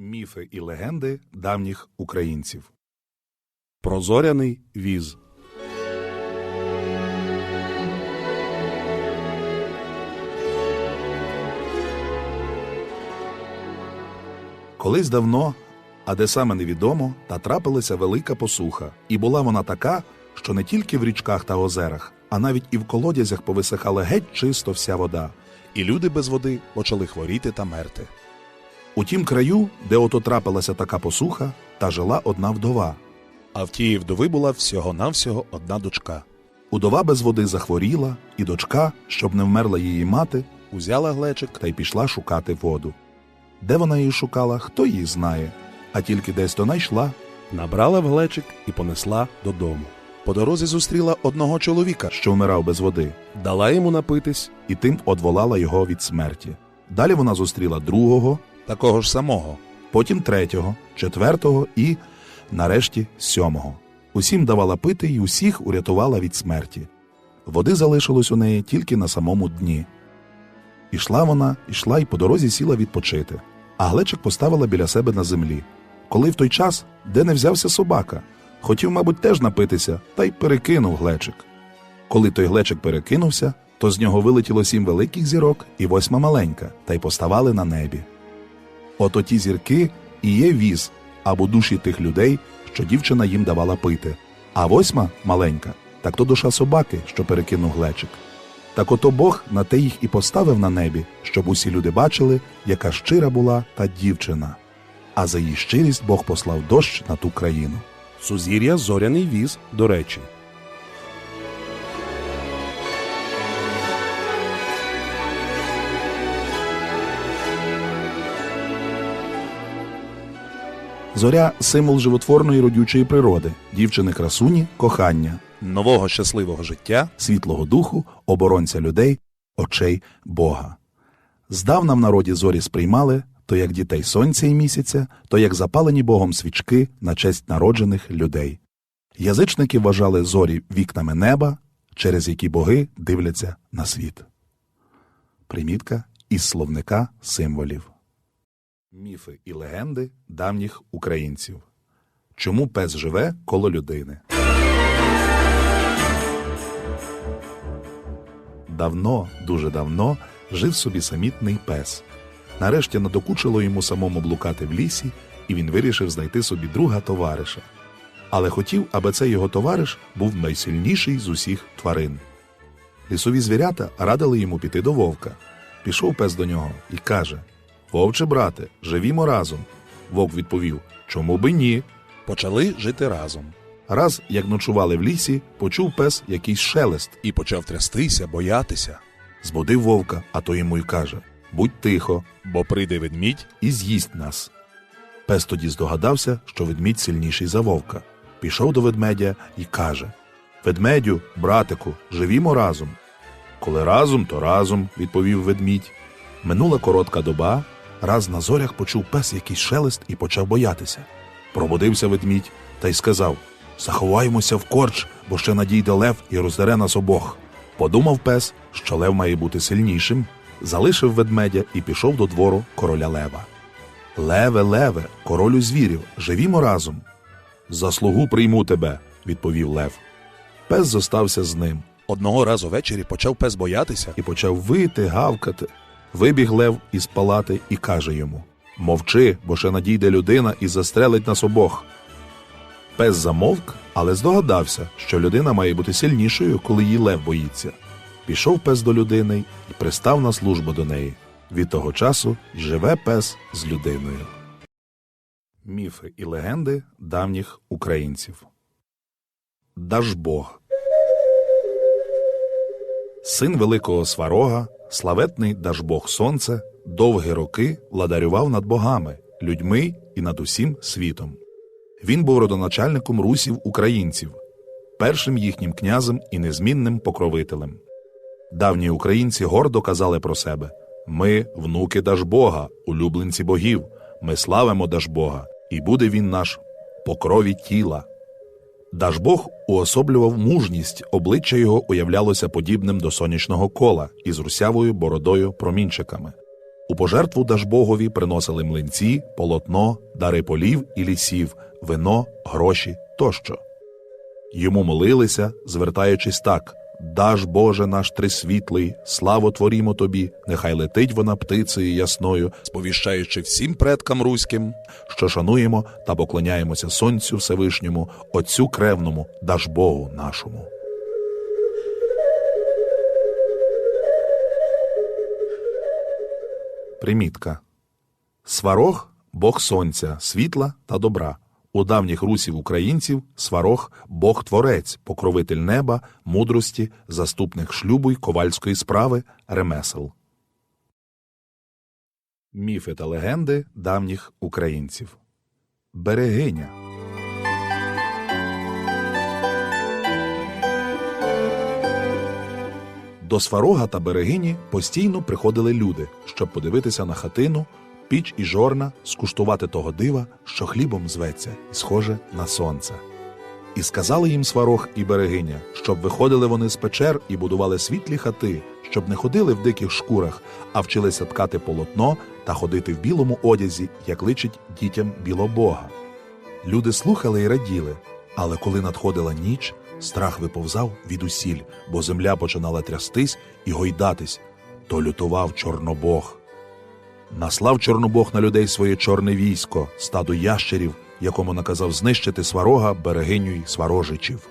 Міфи і легенди давніх українців. Прозоряний віз. Колись давно, а де саме невідомо, та трапилася велика посуха, і була вона така, що не тільки в річках та озерах, а навіть і в колодязях повисихала геть чисто вся вода, і люди без води почали хворіти та мерти. У тім краю, де ото трапилася така посуха, та жила одна вдова. А в тієї вдови була всього-навсього одна дочка. Удова без води захворіла, і дочка, щоб не вмерла її мати, Узяла глечик та й пішла шукати воду. Де вона її шукала, хто її знає, а тільки десь то найшла. набрала в глечик і понесла додому. По дорозі зустріла одного чоловіка, що вмирав без води, дала йому напитись і тим одволала його від смерті. Далі вона зустріла другого, такого ж самого. потім третього, четвертого і, нарешті, сьомого. Усім давала пити і усіх урятувала від смерті. Води залишилось у неї тільки на самому дні. Ішла вона, ішла і по дорозі сіла відпочити, а глечик поставила біля себе на землі. Коли в той час, де не взявся собака, хотів, мабуть, теж напитися, та й перекинув глечик. Коли той глечик перекинувся, то з нього вилетіло сім великих зірок і восьма маленька, та й поставали на небі. От оті зірки і є віз або душі тих людей, що дівчина їм давала пити. А восьма маленька, так то душа собаки, що перекинув глечик. Так ото Бог на те їх і поставив на небі, щоб усі люди бачили, яка щира була та дівчина. А за її щирість Бог послав дощ на ту країну. Сузір'я зоряний віз, до речі. Зоря символ животворної родючої природи, дівчини красуні, кохання, Нового щасливого життя світлого духу, оборонця людей, очей Бога. Здавна в народі зорі сприймали то як дітей сонця і місяця, то як запалені Богом свічки на честь народжених людей. Язичники вважали зорі вікнами неба, через які боги дивляться на світ. Примітка із словника символів. Міфи і легенди давніх українців. Чому пес живе коло людини? Давно, дуже давно жив собі самітний пес. Нарешті надокучило йому самому блукати в лісі, і він вирішив знайти собі друга товариша. Але хотів, аби цей його товариш був найсильніший з усіх тварин. Лісові звірята радили йому піти до вовка. Пішов пес до нього і каже: Вовче, брате, живімо разом. Вовк відповів: Чому би ні? почали жити разом. Раз, як ночували в лісі, почув пес якийсь шелест, І почав трястися, боятися, збудив вовка, а то йому й каже: Будь тихо, бо прийде ведмідь і з'їсть нас. Пес тоді здогадався, що ведмідь сильніший за вовка. Пішов до ведмедя і каже: Ведмедю, братику, живімо разом. Коли разом, то разом, відповів ведмідь. Минула коротка доба, раз на зорях почув пес якийсь шелест і почав боятися. Пробудився ведмідь та й сказав: Заховаємося в корч, бо ще надійде лев і роздере нас обох. Подумав пес, що лев має бути сильнішим, залишив ведмедя і пішов до двору короля лева. Леве, леве, королю звірів, живімо разом. За слугу прийму тебе, відповів лев. Пес зостався з ним одного разу ввечері почав пес боятися і почав вити, гавкати. Вибіг лев із палати і каже йому: Мовчи, бо ще надійде людина і застрелить нас обох. Пес замовк, але здогадався, що людина має бути сильнішою, коли її лев боїться. Пішов пес до людини і пристав на службу до неї. Від того часу живе пес з людиною. Міфи і легенди давніх українців. Дажбог Син великого сварога, славетний Дажбог Сонце, довгі роки владарював над богами, людьми і над усім світом. Він був родоначальником русів українців, першим їхнім князем і незмінним покровителем. Давні українці гордо казали про себе ми, внуки Дажбога, улюбленці богів, ми славимо Дажбога, і буде він наш по крові тіла. Дажбог уособлював мужність, обличчя його уявлялося подібним до сонячного кола із русявою бородою промінчиками. У пожертву Дажбогові приносили млинці, полотно, дари полів і лісів, вино, гроші тощо. Йому молилися, звертаючись так: Даж Боже наш трисвітлий, славу творімо тобі, нехай летить вона птицею ясною, сповіщаючи всім предкам руським, що шануємо та поклоняємося Сонцю Всевишньому, Отцю Кревному, Даж Богу нашому. Примітка. Сварог Бог сонця, світла та добра. У давніх русів українців сварог Бог Творець, покровитель неба, мудрості, заступник шлюбу й ковальської справи, ремесел. Міфи та легенди давніх українців. Берегиня. До Сварога та Берегині постійно приходили люди, щоб подивитися на хатину, піч і жорна, скуштувати того дива, що хлібом зветься і схоже на сонце. І сказали їм Сварог і Берегиня, щоб виходили вони з печер і будували світлі хати, щоб не ходили в диких шкурах, а вчилися ткати полотно та ходити в білому одязі, як личить дітям білобога. Люди слухали і раділи, але коли надходила ніч, страх виповзав від усіль, бо земля починала трястись і гойдатись, то лютував Чорнобог. Наслав Чорнобог на людей своє чорне військо, стадо ящерів, якому наказав знищити сварога, берегиню й сварожичів.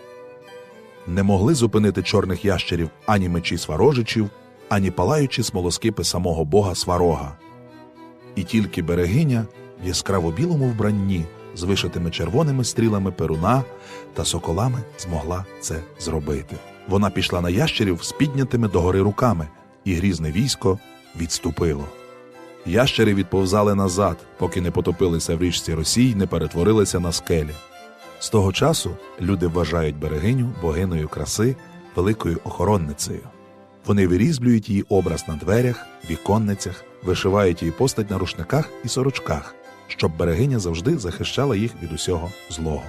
Не могли зупинити чорних ящерів ані мечі сварожичів, ані палаючі смолоскипи самого бога сварога. І тільки берегиня в яскраво білому вбранні з вишитими червоними стрілами перуна та соколами змогла це зробити. Вона пішла на ящерів з піднятими догори руками, і грізне військо відступило. Ящери відповзали назад, поки не потопилися в річці Росій, не перетворилися на скелі. З того часу люди вважають берегиню богиною краси, великою охоронницею. Вони вирізблюють її образ на дверях, віконницях, вишивають її постать на рушниках і сорочках, щоб берегиня завжди захищала їх від усього злого.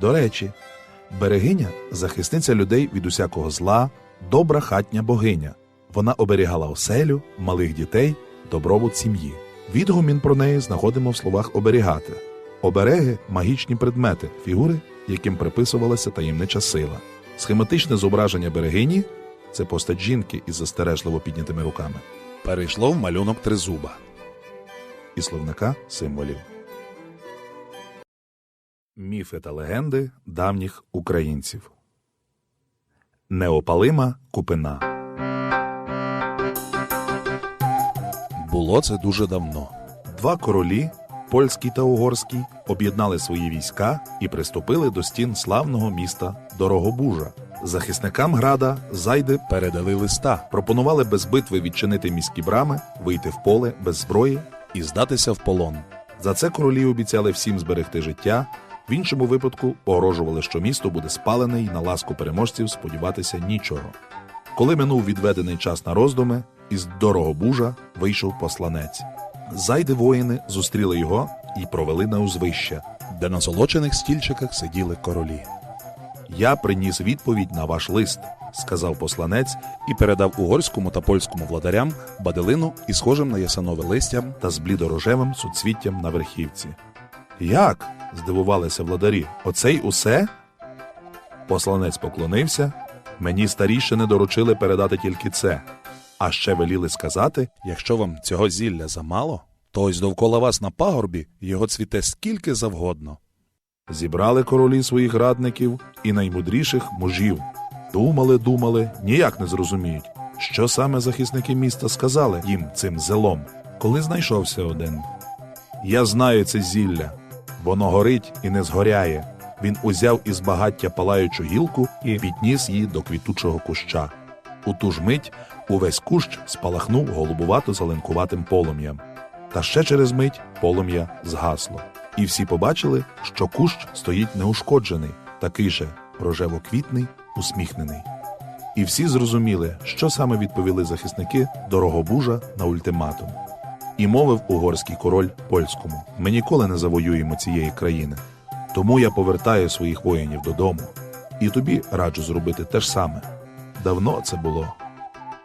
До речі, берегиня захисниця людей від усякого зла, добра хатня богиня. Вона оберігала оселю, малих дітей, добробут сім'ї. Відгумін про неї знаходимо в словах оберігати. Обереги магічні предмети, фігури, яким приписувалася таємнича сила. Схематичне зображення берегині це постать жінки із застережливо піднятими руками, перейшло в малюнок тризуба. і словника символів. Міфи та легенди давніх українців. Неопалима купина. Було це дуже давно. Два королі, польський та угорський, об'єднали свої війська і приступили до стін славного міста Дорогобужа. Захисникам града зайди Передали листа пропонували без битви відчинити міські брами, вийти в поле без зброї. і здатися в полон. За це королі обіцяли всім зберегти життя. В іншому випадку погрожували, що місто буде спалене і на ласку переможців сподіватися нічого. Коли минув відведений час на роздуми, із Дорогобужа вийшов посланець. Зайди воїни зустріли його і провели на узвище. де на золочених стільчиках сиділи королі, Я приніс відповідь на ваш лист, сказав посланець і передав угорському та польському владарям баделину і схожим на ясанове листям. та з блідорожевим суцвіттям на верхівці. Як? здивувалися владарі. Оцей усе? Посланець поклонився. Мені старішини доручили передати тільки це, а ще веліли сказати, Якщо вам цього зілля замало, то ось довкола вас на пагорбі його цвіте скільки завгодно. зібрали королі своїх радників і наймудріших мужів. Думали, думали, ніяк не зрозуміють, що саме захисники міста сказали їм цим зелом, коли знайшовся один. Я знаю це зілля, воно горить і не згоряє. Він узяв із багаття палаючу гілку і підніс її до квітучого куща. У ту ж мить увесь кущ спалахнув голубувато зеленкуватим полум'ям. Та ще через мить полум'я згасло. І всі побачили, що кущ стоїть неушкоджений, такий же рожево-квітний, усміхнений. І всі зрозуміли, що саме відповіли захисники Дорогобужа на ультиматум. І мовив угорський король польському: ми ніколи не завоюємо цієї країни. Тому я повертаю своїх воїнів додому. І тобі раджу зробити те ж саме. Давно це було.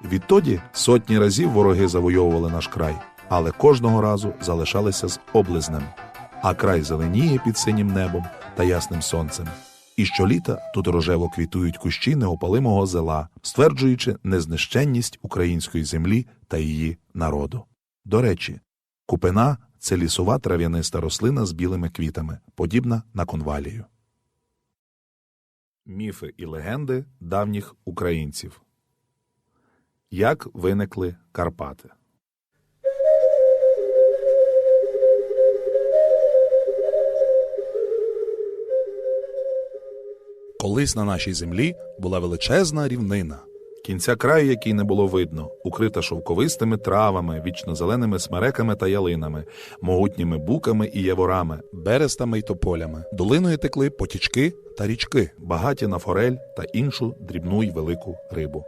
Відтоді сотні разів вороги завойовували наш край, але кожного разу залишалися з облизнем. А край зеленіє під синім небом та ясним сонцем. І щоліта тут рожево квітують кущі неопалимого зела, стверджуючи незнищенність української землі та її народу. До речі, купина це лісова трав'яниста рослина з білими квітами, подібна на конвалію. Міфи і легенди давніх українців. Як виникли Карпати? Колись на нашій землі була величезна рівнина. Кінця краю, який не було видно, укрита шовковистими травами, вічно-зеленими смереками та ялинами, могутніми буками і яворами, берестами й тополями. Долиною текли потічки та річки. багаті на форель та іншу дрібну й велику рибу.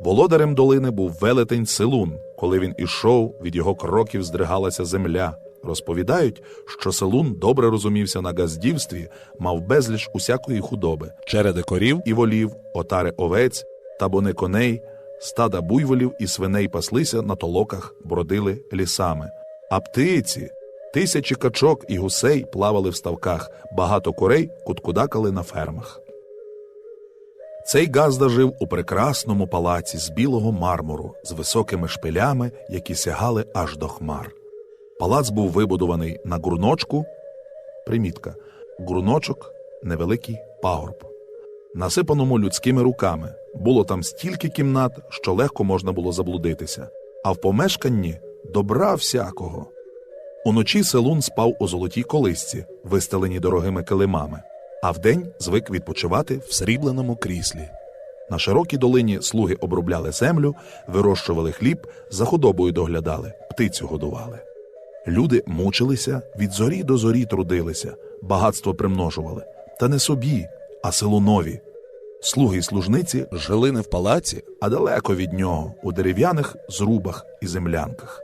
Володарем долини був велетень Силун. Коли він ішов, від його кроків здригалася земля. Розповідають, що Силун добре розумівся на газдівстві, мав безліч усякої худоби, Череди корів і волів, отари овець, табуни коней, стада буйволів і свиней паслися на толоках, бродили лісами. А птиці, тисячі качок і гусей плавали в ставках, багато курей куткудакали на фермах. Цей Газда жив у прекрасному палаці з білого мармуру, з високими шпилями, які сягали аж до хмар. Палац був вибудований на гурночку. Примітка. Гурночок невеликий пагорб насипаному людськими руками. Було там стільки кімнат, що легко можна було заблудитися, а в помешканні добра всякого. Уночі селун спав у золотій колисці, вистеленій дорогими килимами, а вдень звик відпочивати в срібленому кріслі. на широкій долині слуги обробляли землю, вирощували хліб, за худобою доглядали, птицю годували. Люди мучилися, від зорі до зорі трудилися, багатство примножували. Та не собі, а селунові. Слуги й служниці Жили не в палаці, а далеко від нього, у дерев'яних зрубах і землянках.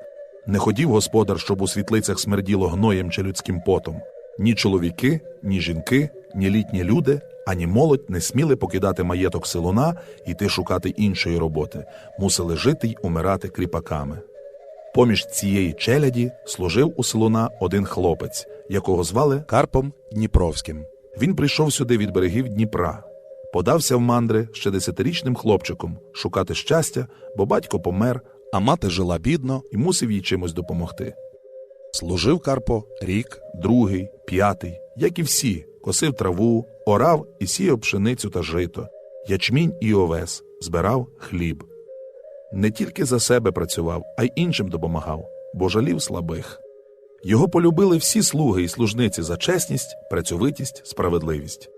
Не хотів господар, щоб у світлицях смерділо гноєм чи людським потом. Ні чоловіки, ні жінки, ні літні люди, ані молодь не сміли покидати маєток селуна і йти шукати іншої роботи, мусили жити й умирати кріпаками. Поміж цієї челяді служив у селуна один хлопець, якого звали Карпом Дніпровським. він прийшов сюди від берегів Дніпра, подався в мандри ще десятирічним хлопчиком шукати щастя, бо батько помер А мати жила бідно, і мусив їй чимось допомогти. Служив Карпо рік. Другий, п'ятий, як і всі, косив траву, орав і сіяв пшеницю та жито, ячмінь і овес, збирав хліб. Не тільки за себе працював, а й іншим допомагав, бо жалів слабих. Його полюбили всі слуги і служниці за чесність, працьовитість, справедливість.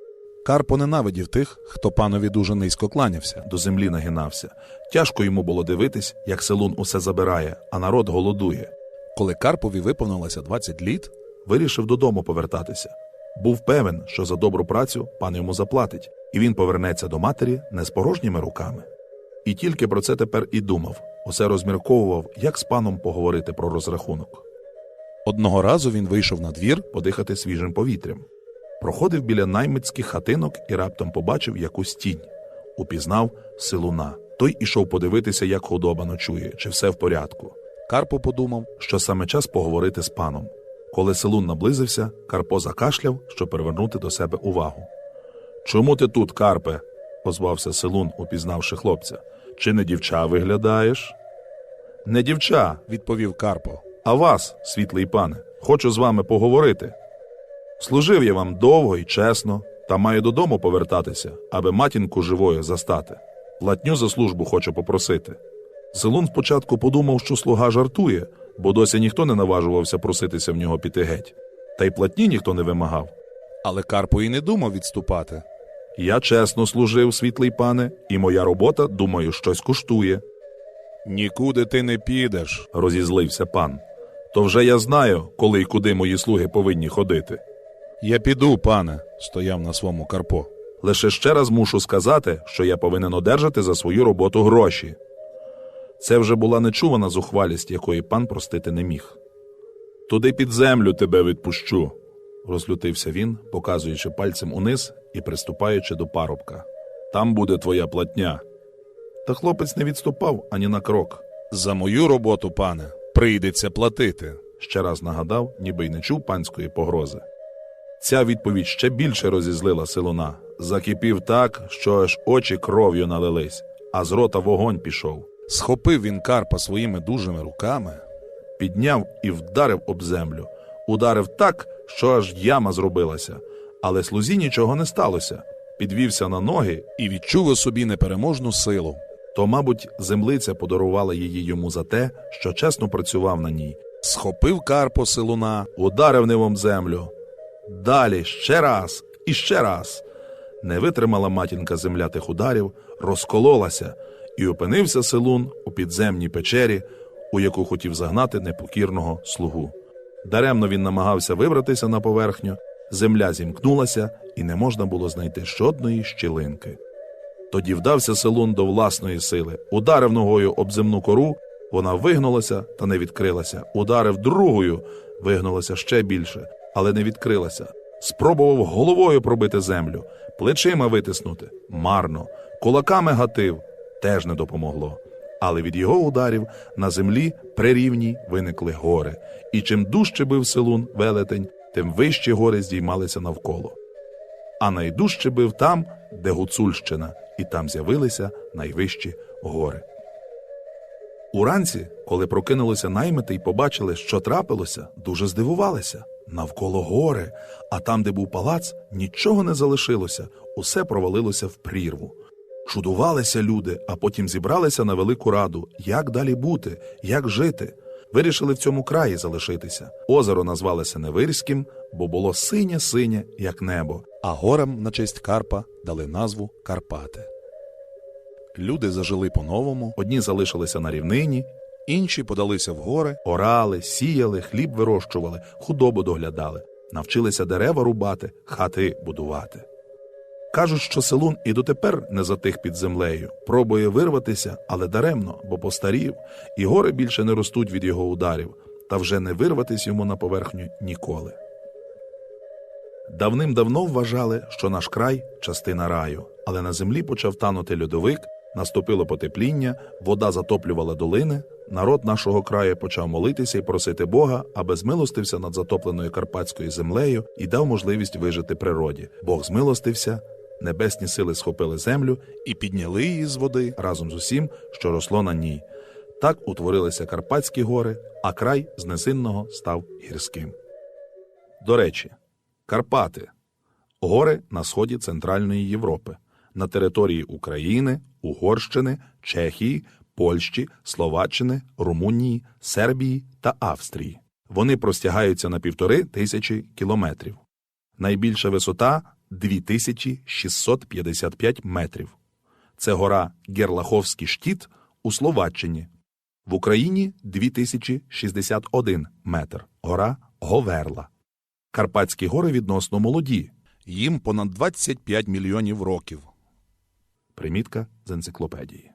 Карпо ненавидів тих, хто панові дуже низько кланявся. до землі нагинався. Тяжко йому було дивитись, як селун усе забирає, а народ голодує. Коли Карпові виповнилося 20 літ, Вирішив додому повертатися. Був певен, що за добру працю пан йому заплатить, і він повернеться до матері не з порожніми руками. І тільки про це тепер і думав, усе розмірковував, як з паном поговорити про розрахунок, одного разу він вийшов на двір, подихати свіжим повітрям. Проходив біля наймицьких хатинок і раптом побачив якусь тінь. Упізнав силуна. Той ішов подивитися, як худоба ночує, чи все в порядку. Карпо подумав, що саме час поговорити з паном. Коли селун наблизився, Карпо закашляв, щоб привернути до себе увагу. Чому ти тут, Карпе? озвався селун, упізнавши хлопця. Чи не дівча виглядаєш? Не дівча, відповів Карпо. а вас, світлий пане, хочу з вами поговорити. Служив я вам довго і чесно, та маю додому повертатися, аби матінку живою застати. Платню за службу хочу попросити. Селун спочатку подумав, що слуга жартує, бо досі ніхто не наважувався проситися в нього піти геть. Та й платні ніхто не вимагав. Але Карпо і не думав відступати. Я чесно служив, світлий пане, і моя робота, думаю, щось коштує, Нікуди ти не підеш. розізлився пан. То вже я знаю, коли й куди мої слуги повинні ходити. Я піду, пане, стояв на своєму Карпо. Лише ще раз мушу сказати, що я повинен одержати за свою роботу гроші. Це вже була нечувана зухвалість, якої пан простити не міг. Туди під землю тебе відпущу, розлютився він, показуючи пальцем униз і приступаючи до парубка. Там буде твоя платня. Та хлопець не відступав ані на крок. За мою роботу, пане, прийдеться платити. ще раз нагадав, ніби й не чув панської погрози. Ця відповідь ще більше розізлила Силуна. Закипів так, що аж очі кров'ю налились, а з рота вогонь пішов. Схопив він Карпа своїми дужими руками. Підняв і вдарив об землю. Ударив так, що аж яма зробилася. Але слузі нічого не сталося. Підвівся на ноги, і відчув у собі непереможну силу. то, мабуть, землиця подарувала її йому за те, що чесно працював на ній. Схопив Карпо силуна, Ударив нивом землю. Далі ще раз і ще раз. Не витримала матінка земля тих ударів, розкололася, і опинився селун у підземній печері, у яку хотів загнати непокірного слугу. Даремно він намагався вибратися на поверхню, земля зімкнулася, і не можна було знайти жодної щілинки. Тоді вдався селун до власної сили, ударив ногою об земну кору, вона вигнулася та не відкрилася. Ударив другою, вигнулася ще більше, але не відкрилася. Спробував головою пробити землю, плечима витиснути марно, кулаками гатив теж не допомогло. Але від його ударів на землі при рівній виникли гори, і чим дужче бив селун велетень, тим вищі гори здіймалися навколо а найдужче бив там, де Гуцульщина, і там з'явилися найвищі гори. Уранці, коли прокинулися наймити й побачили, що трапилося, дуже здивувалися. Навколо гори, а там, де був палац, нічого не залишилося, усе провалилося в прірву. Чудувалися люди, а потім зібралися на велику раду, як далі бути, як жити. Вирішили в цьому краї залишитися. Озеро назвалося Невирським, бо було синє-синє, як небо, а горам на честь Карпа дали назву Карпати. Люди зажили по-новому, Одні залишилися на рівнині, інші подалися в гори, орали, сіяли, хліб вирощували, худобу доглядали, навчилися дерева рубати, хати будувати. Кажуть, що селун і дотепер не затих під землею, пробує вирватися, але даремно, бо постарів, і гори більше не ростуть від його ударів, та вже не вирватись йому на поверхню ніколи. Давним-давно вважали, що наш край частина раю, але на землі почав танути льодовик, наступило потепління, вода затоплювала долини. Народ нашого краю почав молитися і просити Бога, аби змилостився над затопленою карпатською землею і дав можливість вижити природі. Бог змилостився, небесні сили схопили землю і підняли її з води. разом з усім, що росло на ній. Так утворилися Карпатські гори, а край з низинного став гірським. До речі, Карпати гори на сході Центральної Європи, на території України, Угорщини, Чехії, Польщі, Словаччини, Румунії, Сербії та Австрії. Вони простягаються на півтори тисячі кілометрів. Найбільша висота 2655 метрів. Це гора Герлаховський штіт у Словаччині. В Україні 2061 метр. Гора Говерла. Карпатські гори відносно молоді. Їм понад 25 мільйонів років. Примітка з енциклопедії.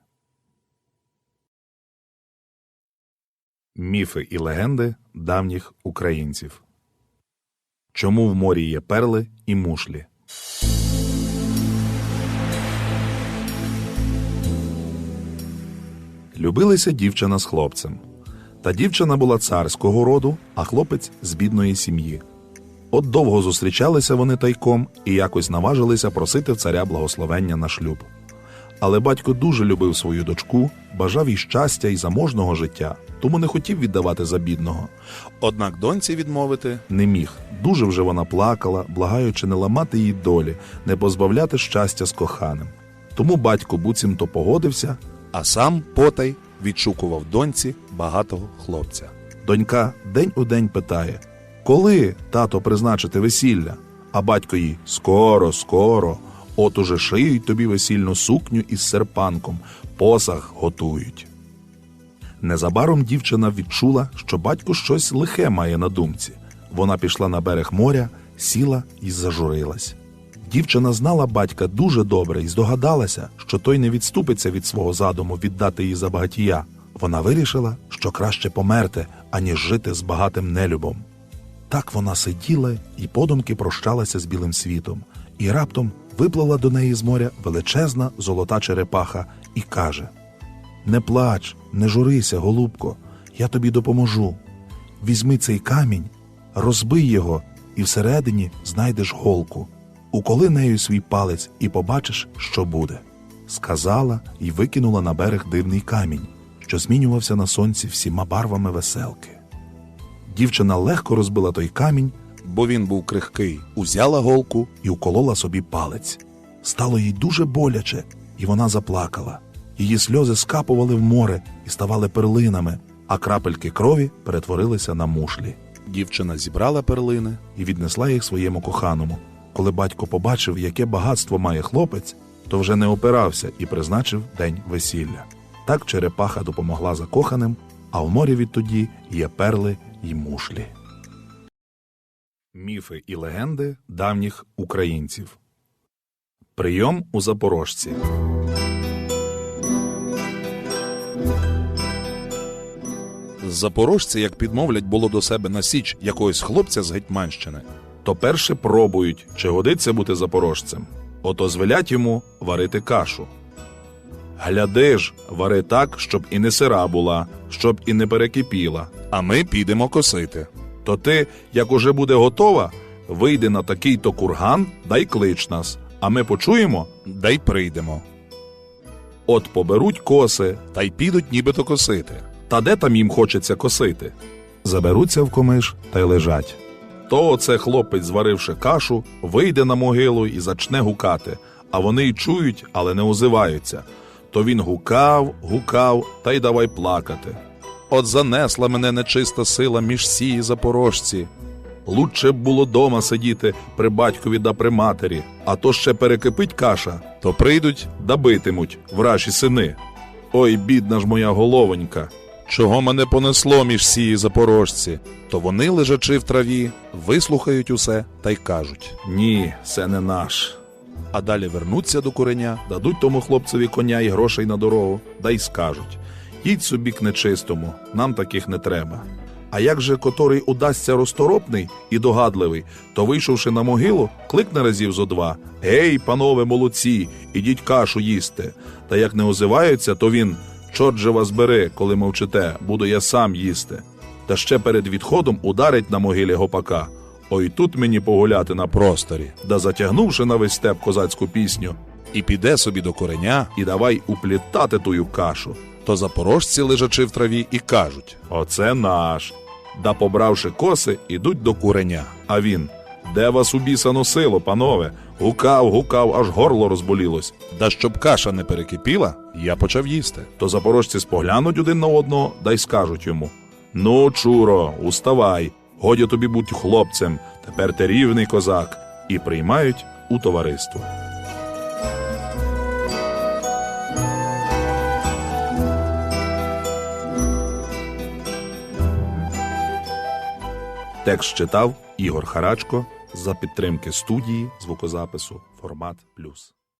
Міфи і легенди давніх українців. Чому в морі є перли і мушлі? Любилися дівчина з хлопцем. Та дівчина була царського роду, а хлопець з бідної сім'ї. От довго зустрічалися вони тайком і якось наважилися просити в царя благословення на шлюб. Але батько дуже любив свою дочку, бажав їй щастя і заможного життя, тому не хотів віддавати за бідного. Однак доньці відмовити Не міг. Дуже вже вона плакала, благаючи не ламати її долі, не позбавляти щастя з коханим. Тому батько буцімто погодився, а сам потай відшукував доньці багатого хлопця. Донька день у день питає: Коли, тато, призначити весілля? А батько їй скоро, скоро. От уже шиють тобі весільну сукню із серпанком, посаг готують. Незабаром дівчина відчула, що батько щось лихе має на думці. Вона пішла на берег моря, сіла і зажурилась. Дівчина знала батька дуже добре і здогадалася, що той не відступиться від свого задуму віддати її за багатія. Вона вирішила, що краще померти, аніж жити з багатим нелюбом. Так вона сиділа і подумки прощалася з білим світом, і раптом виплила до неї з моря величезна золота черепаха і каже: Не плач, не журися, голубко, я тобі допоможу. Візьми цей камінь, розбий його, і всередині знайдеш голку. Уколи нею свій палець і побачиш, що буде. Сказала і викинула на берег дивний камінь, що змінювався на сонці всіма барвами веселки. Дівчина легко розбила той камінь Бо він був крихкий, узяла голку і уколола собі палець. Стало їй дуже боляче, і вона заплакала. Її сльози скапували в море і ставали перлинами, а крапельки крові перетворилися на мушлі. Дівчина зібрала перлини, і віднесла їх своєму коханому. Коли батько побачив, яке багатство має хлопець, то вже не опирався і призначив день весілля. Так черепаха допомогла закоханим, а в морі відтоді є перли й мушлі. Міфи і легенди давніх українців. Прийом у запорожці. Запорожці, як підмовлять було до себе на січ якогось хлопця з Гетьманщини. то перше пробують, чи годиться бути запорожцем. Ото звелять йому варити кашу. Гляди ж, вари так, щоб і не сира була, щоб і не перекипіла. А ми підемо косити. То ти, як уже буде готова, вийди на такий то курган, дай клич нас, а ми почуємо, Да й прийдемо. от поберуть коси, Та й підуть нібито косити. Та де там їм хочеться косити. Заберуться в комиш та й лежать. То оце хлопець, зваривши кашу, вийде на могилу і зачне гукати, а вони й чують, але не озиваються. То він гукав, гукав та й давай плакати. От занесла мене нечиста сила між сії запорожці. Лучше б було дома сидіти при батькові да при матері, а то ще перекипить каша, То прийдуть, да битимуть вражі сини. Ой, бідна ж моя головонька. Чого мене понесло між сії запорожці. То вони, лежачи в траві, вислухають усе та й кажуть. Ні, це не наш. А далі вернуться до куреня Дадуть тому хлопцеві коня і грошей на дорогу, да й скажуть: їдь собі к нечистому, нам таких не треба. А як же котрий удасться розторопний і догадливий, то вийшовши на могилу, кликне разів зо два: Гей, панове молодці, ідіть кашу їсти. Та як не озиваються, то він чорт же вас бери, коли мовчите, буду я сам їсти. Та ще перед відходом ударить на могилі гопака. Ой тут мені погуляти на просторі да затягнувши на весь степ козацьку пісню, і піде собі до куреня, і давай уплітати тую кашу. то запорожці, лежачи в траві, і кажуть. Оце наш. Да побравши коси, ідуть до куреня. А він. Де вас у біса носило, панове? Гукав, гукав, аж горло розболілось. Да щоб каша не перекипіла, я почав їсти. То запорожці споглянуть один на одного, да й скажуть йому: Ну, чуро, уставай, годі тобі бути хлопцем, тепер ти рівний козак, і приймають у товариство. Текст читав Ігор Харачко за підтримки студії звукозапису Формат Плюс.